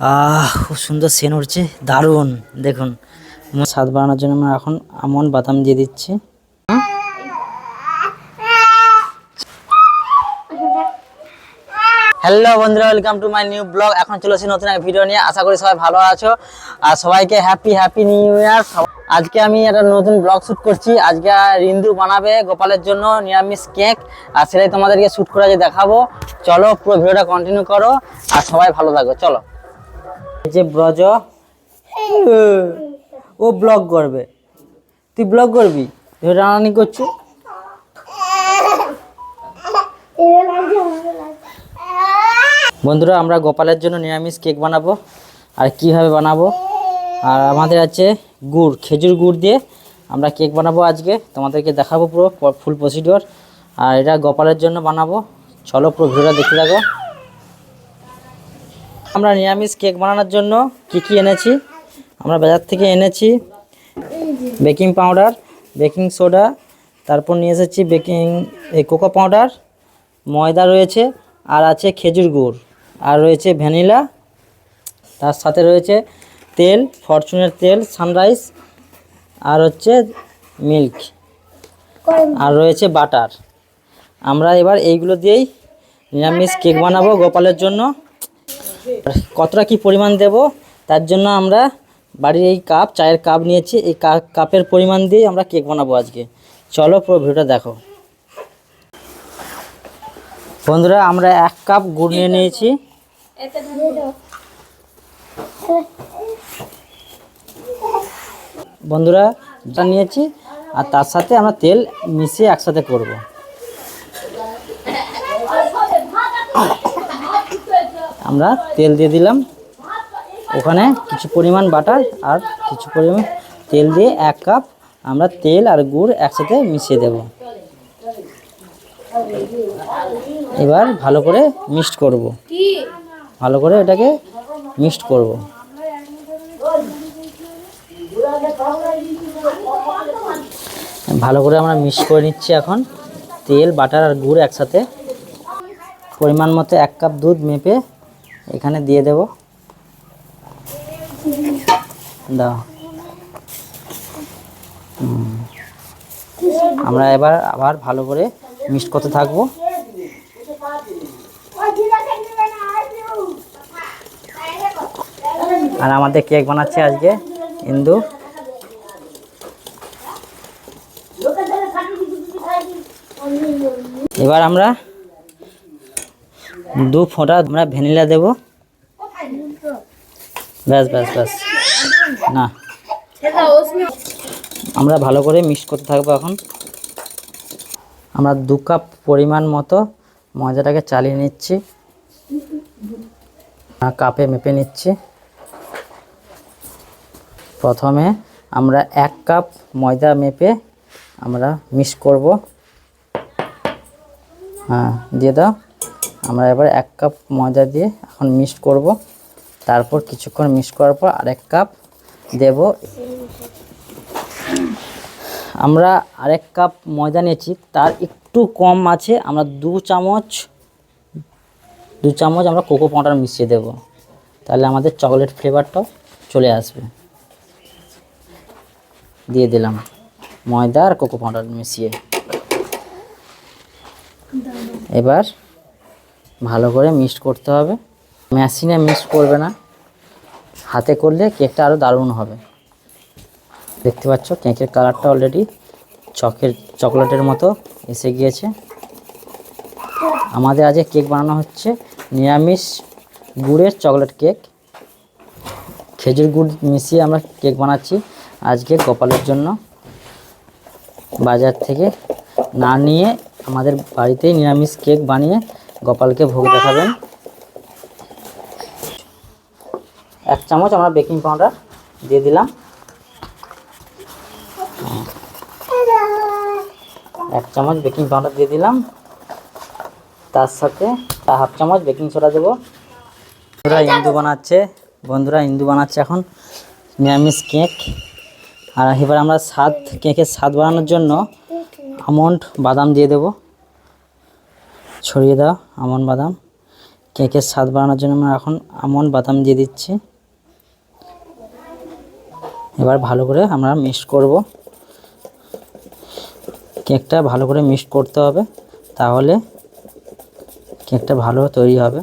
আহ, খুব সুন্দর সেন উঠছে দারুণ, দেখুন। স্বাদ বানানোর জন্য আমরা এখন আমন বাদাম দিয়ে দিচ্ছি। হ্যালো বন্ধুরা welcome to my new blog এখন চলেছি নতুন এক ভিডিও নিয়ে। আশা করি সবাই ভালো আছো। আর সবাইকে হ্যাপি হ্যাপি নিউ ইয়ার আজকে আমি একটা নতুন ব্লগ শ্যুট করছি। আজকে রিন্দু বানাবে গোপালের জন্য নিরামিষ কেক আর সেটাই তোমাদেরকে শ্যুট করে দেখাবো। চলো পুরো ভিডিওটা কন্টিনিউ করো। আর সবাই ভালো থাকো। চলো। যে ব্রজ, ও ব্লগ করবে। তুই ব্লগ করবি? ভিডিও রানি করছ। বন্ধুরা, আমরা গোপালের জন্য নিরামিষ কেক বানাবো আর কীভাবে বানাবো। আর আমাদের আছে গুড়, খেজুর গুড় দিয়ে আমরা কেক বানাবো আজকে। তোমাদেরকে দেখাবো পুরো ফুল প্রসিডিওর আর এটা গোপালের জন্য বানাবো। চলো পুরো ভিডিওটা দেখতে থাকো। আমরা নিরামিষ কেক বানানোর জন্য কি কি এনেছি? আমরা বাজার থেকে এনেছি বেকিং পাউডার, বেকিং সোডা, তারপর নিয়ে এসেছি বেকিং, এই কোকো পাউডার, ময়দা রয়েছে, আর আছে খেজুর গুড়, আর রয়েছে ভ্যানিলা, তার সাথে রয়েছে তেল, ফরচুনের তেল, সানরাইজ, আর হচ্ছে মিল্ক, আর রয়েছে বাটার। আমরা এবার এইগুলো দিয়েই নিরামিষ কেক বানাবো গোপালের জন্য। কতটা কি পরিমাণ দেব? তার জন্য আমরা বাড়ির এই কাপ চায়ের কাপ নিয়েছি। এই কাপের পরিমাণ দিয়ে আমরা কেক বানাবো আজকে। চলো পুরো ভিডিওটা দেখো। বন্ধুরা, আমরা এক কাপ গুড় নিয়ে নিয়েছি। বন্ধুরা নিয়েছি, আর তার সাথে আমরা তেল মিশিয়ে একসাথে করব। আমরা তেল দিয়ে দিলাম। ওখানে কিছু পরিমাণ বাটার আর কিছু পরিমাণ তেল দিয়ে এক কাপ আমরা তেল আর গুড় একসাথে মিশিয়ে দেব। এবার ভালো করে মিক্সড করব। ভালো করে এটাকে মিক্সড করব। ভালো করে আমরা মিক্স করে নিচ্ছি এখন। তেল, বাটার আর গুড় একসাথে। পরিমাণ মতো এক কাপ দুধ মেপে এখানে দিয়ে দেব। দাও। আমরা এবার আবার ভালো করে মিক্সড করতে থাকব। আর আমাদের কেক বানাচ্ছে আজকে ইন্দু। এবার আমরা দু ফোঁটা আমরা ভ্যানিলা দেব। ব্যাস ব্যাস ব্যাস। না। আমরা ভালো করে মিক্স করতে থাকব এখন। আমরা দু কাপ পরিমাণ মতো ময়দাটাকে চালিয়ে নিচ্ছি। কাপে মেপে নিচ্ছি। প্রথমে আমরা এক কাপ ময়দা মেপে আমরা মিক্স করব। হ্যাঁ দিয়ে দাও। আমরা এবার এক কাপ ময়দা দিয়ে এখন মিক্স করব। তারপর কিছুক্ষণ মিক্স করার পর আরেক কাপ দেব। আমরা আরেক কাপ ময়দা নিয়েছি, তার একটু কম আছে। আমরা দু চামচ দু চামচ আমরা কোকো পাউডার মিশিয়ে দেব। তাহলে আমাদের চকলেট ফ্লেভারটাও চলে আসবে। দিয়ে দিলাম ময়দা আর কোকো পাউডার মিশিয়ে। এবার ভালো করে মিক্সড করতে হবে। মেশিনে মিক্স করবে না। হাতে করলে কেকটা আরও দারুণ হবে। দেখতে পাচ্ছ কেকের কালারটা অলরেডি চকের, চকলেটের মতো এসে গিয়েছে। আমাদের আজকে কেক বানানো হচ্ছে নিরামিষ গুড়ের চকলেট কেক। খেজুর গুড় মিশিয়ে আমরা কেক বানাচ্ছি আজকে গোপালের জন্য। বাজার থেকে না নিয়ে আমাদের বাড়িতেই নিরামিষ কেক বানিয়ে গোপালকে ভোগ দেখাবেন। এক চামচ আমরা বেকিং পাউডার দিয়ে দিলাম। এক চামচ বেকিং পাউডার দিয়ে দিলাম। তার সাথে হাফ চামচ বেকিং সোডা দেবো। বন্ধুরা ইন্দু বানাচ্ছে, বন্ধুরা ইন্দু বানাচ্ছে এখন নিরামিষ কেক। আর এবার আমরা স্বাদ, কেকের স্বাদ বাড়ানোর জন্য আমন্ড বাদাম দিয়ে দেব। ছড়িয়ে দাও আমন্ড বাদাম। কেকের স্বাদ বাড়ানোর জন্য আমরা এখন আমন বাদাম দিয়ে দিচ্ছি। এবার ভালো করে আমরা মিক্সড করব। কেকটা ভালো করে মিক্সড করতে হবে, তাহলে কেকটা ভালো তৈরি হবে।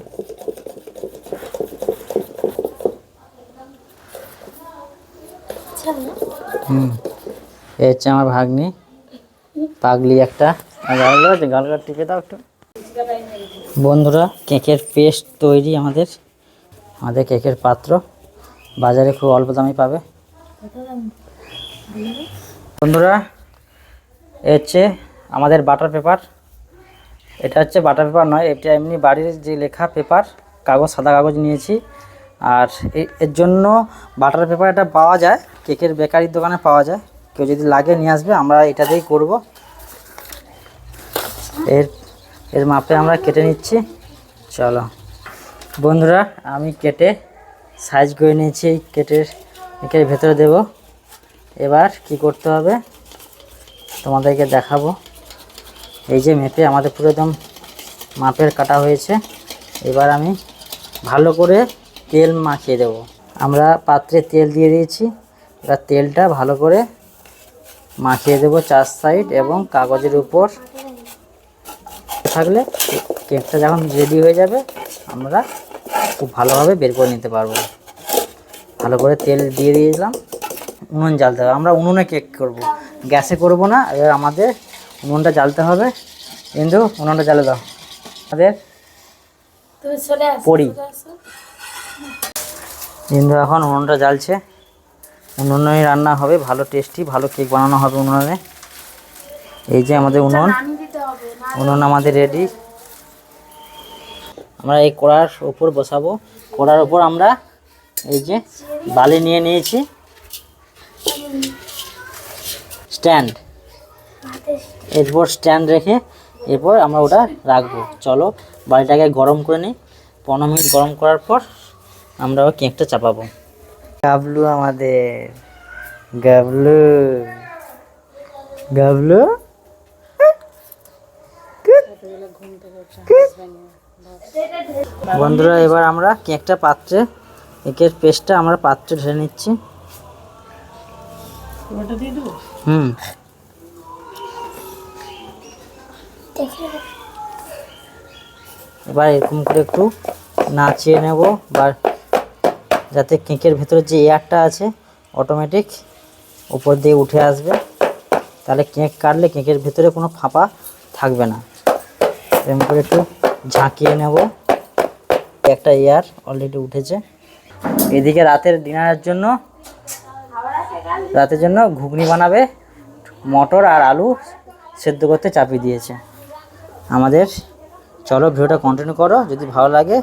হুম, এই হচ্ছে আমার ভাগ্নি। পাগলি একটা। আর গালগুলো আছে গালগুলো টিপে দাও একটু। বন্ধুরা, কেকের পেস্ট তৈরি আমাদের। আমাদের কেকের পাত্র। বাজারে খুব অল্প দামে পাবে। বন্ধুরা, এ আমাদের বাটার পেপার এটা হচ্ছে বাটার পেপার নয়, এটা এমনি বাড়ির যে লেখা পেপার কাগজ, সাদা কাগজ নিয়েছি। আর এর জন্য বাটার পেপার এটা পাওয়া যায়, কেকের বেকারির দোকানে পাওয়া যায়। কেউ যদি লাগে নিয়ে আসবে, আমরা এটাতেই করব। এর এর মাপে আমরা কেটে নিচ্ছি। চলো। বন্ধুরা, আমি কেটে সাইজ করে নিয়েছি এই কেটের কেকের ভেতরে দেব। এবার কি করতে হবে? তোমাদেরকে দেখাবো। এই যে মেপে আমাদের পুরো একদম মাপের কাটা হয়েছে। এবার আমি ভালো করে তেল মাখিয়ে দেব। আমরা পাত্রে তেল দিয়ে দিয়েছি। এবার তেলটা ভালো করে মাখিয়ে দেব চার সাইড এবং কাগজের উপর। থাকলে কেকটা যখন রেডি হয়ে যাবে আমরা খুব ভালোভাবে বের করে নিতে পারব। ভালো করে তেল দিয়ে দিয়েছিলাম উনুন জ্বালতে হবে। আমরা উনুনে কেক করব। গ্যাসে করব না এবার আমাদের উনুনটা জ্বালতে হবে। কিন্তু উনুনটা জ্বালে দাও। আমাদের পড়ি। কিন্তু এখন উনুনটা জ্বালছে। উনুনে রান্না হবে ভালো টেস্টি ভালো কেক বানানো হবে উনুনে। এই যে আমাদের উনুন। উনুন আমাদের রেডি আমরা এই কড়ার উপর বসাবো। কড়ার উপর আমরা এই যে বালি নিয়ে নিয়েছি। স্ট্যান্ড এরপর স্ট্যান্ড রেখে এরপর আমরা ওটা রাখব। চলো, বালিটাকে গরম করে নিই। পনেরো মিনিট গরম করার পর আমরা ওই কেকটা চাপাবো। গাবলু আমাদের। গাবলু। গাবলু? বন্ধুরা এবার আমরা কেকটা পাত্রে কেকের পেস্টটা আমরা পাত্রে ঢেলে নিচ্ছি। হুম। এবার এরকম করে একটু নাচিয়ে নেব বা যাতে কেকের ভেতরে যে এয়ারটা আছে অটোমেটিক উপর দিয়ে উঠে আসবে। তাহলে কেক কাটলে কেকের ভেতরে কোনো ফাঁপা থাকবে না। এরকম করে একটু ঝাঁকিয়ে নেব। একটা এয়ার অলরেডি উঠেছে। এদিকে রাতের ডিনারের জন্য, রাতের জন্য ঘুগনি বানাবে, মটর আর আলু সেদ্ধ করতে চাপিয়ে দিয়েছে। আমাদের, চলো ভিডিওটা কন্টিনিউ করো, যদি ভালো লাগে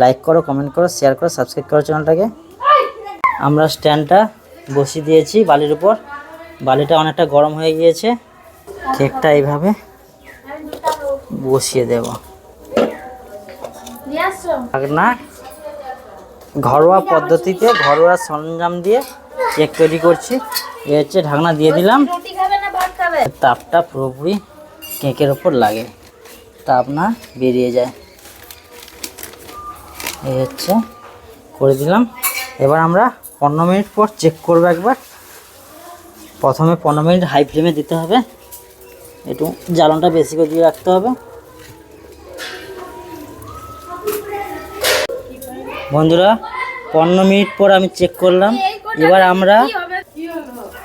লাইক করো কমেন্ট করো শেয়ার করো সাবস্ক্রাইব করো চ্যানেলটাকে আমরা স্ট্যান্ডটা বসিয়ে দিয়েছি বালির উপর। বালিটা অনেকটা গরম হয়ে গিয়েছে। কেকটা এইভাবে বসিয়ে দেব। না ঘরোয়া পদ্ধতিতে ঘরোয়া সরঞ্জাম দিয়ে কেক তৈরি করছি। এ হচ্ছে ঢাকনা দিয়ে দিলাম। তাপটা পুরোপুরি কেকের ওপর লাগে। তাপ না বেরিয়ে যায়। এই হচ্ছে করে দিলাম। এবার আমরা পনেরো মিনিট পর চেক করব একবার। প্রথমে পনেরো মিনিট হাই ফ্লেমে দিতে হবে। একটু জ্বালনটা বেশি করে দিয়ে রাখতে হবে। বন্ধুরা, পনেরো মিনিট পর আমি চেক করলাম। এবার আমরা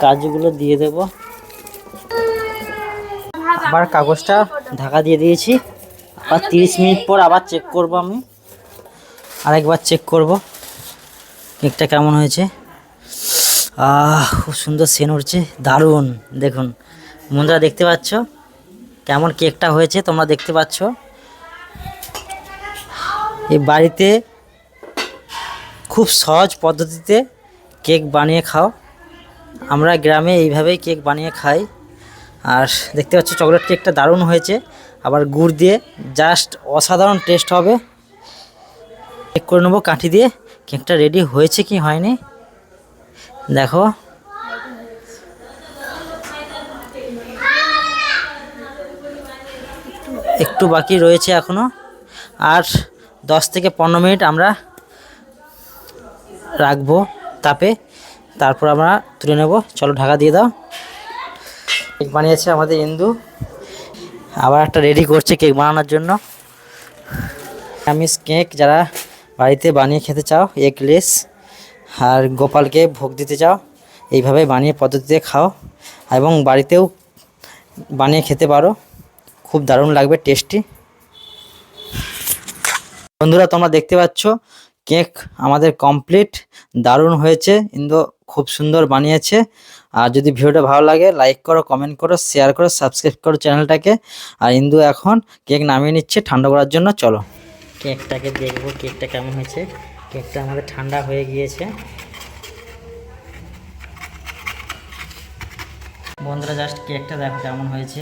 কাজুগুলো দিয়ে দেবো। আবার কাগজটা ঢাকা দিয়ে দিয়েছি। আবার তিরিশ মিনিট পর আবার চেক করব আমি। আরেকবার চেক করব। কেকটা কেমন হয়েছে? খুব সুন্দর সেন উঠছে। দারুণ। দেখুন, বন্ধুরা, দেখতে পাচ্ছ? কেমন কেকটা হয়েছে তোমরা দেখতে পাচ্ছ? এই বাড়িতে খুব সহজ পদ্ধতিতে কেক বানিয়ে খাও। আমরা গ্রামে এইভাবেই কেক বানিয়ে খাই। আর দেখতে পাচ্ছ, চকলেট কেকটা দারুণ হয়েছে। আবার গুড় দিয়ে জাস্ট অসাধারণ টেস্ট হবে। চেক করে নেব কাঠি দিয়ে, কেকটা রেডি হয়েছে কি হয়নি। দেখো। একটু বাকি রয়েছে এখনও। আর দশ থেকে পনেরো মিনিট আমরা রাখব তাপে। তারপর আমরা তুলে নেব। চলো ঢাকা দিয়ে দাও। কেক বানিয়েছে আমাদের ইন্দু। আবার একটা রেডি করছে কেক বানানোর জন্য। আমিষ কেক যারা বাড়িতে বানিয়ে খেতে চাও এগলেস আর গোপালকে ভোগ দিতে চাও, এইভাবে বানিয়ে পদ্ধতিতে খাও এবং বাড়িতেও বানিয়ে খেতে পারো। খুব দারুণ লাগবে টেস্টি বন্ধুরা, তোমরা দেখতে পাচ্ছ কেক আমাদের কমপ্লিট দারুণ হয়েছে, ইন্দু খুব সুন্দর বানিয়েছে। আর যদি ভিডিওটা ভালো লাগে লাইক করো কমেন্ট করো শেয়ার করো সাবস্ক্রাইব করো চ্যানেলটাকে। আর ইন্দু এখন কেক নামিয়ে নিচ্ছে ঠান্ডা করার জন্য, চলো। কেকটাকে দেখব, কেকটা কেমন হয়েছে। কেকটা আমাদের ঠান্ডা হয়ে গিয়েছে। বন্ধুরা জাস্ট কেকটা দেখো কেমন হয়েছে।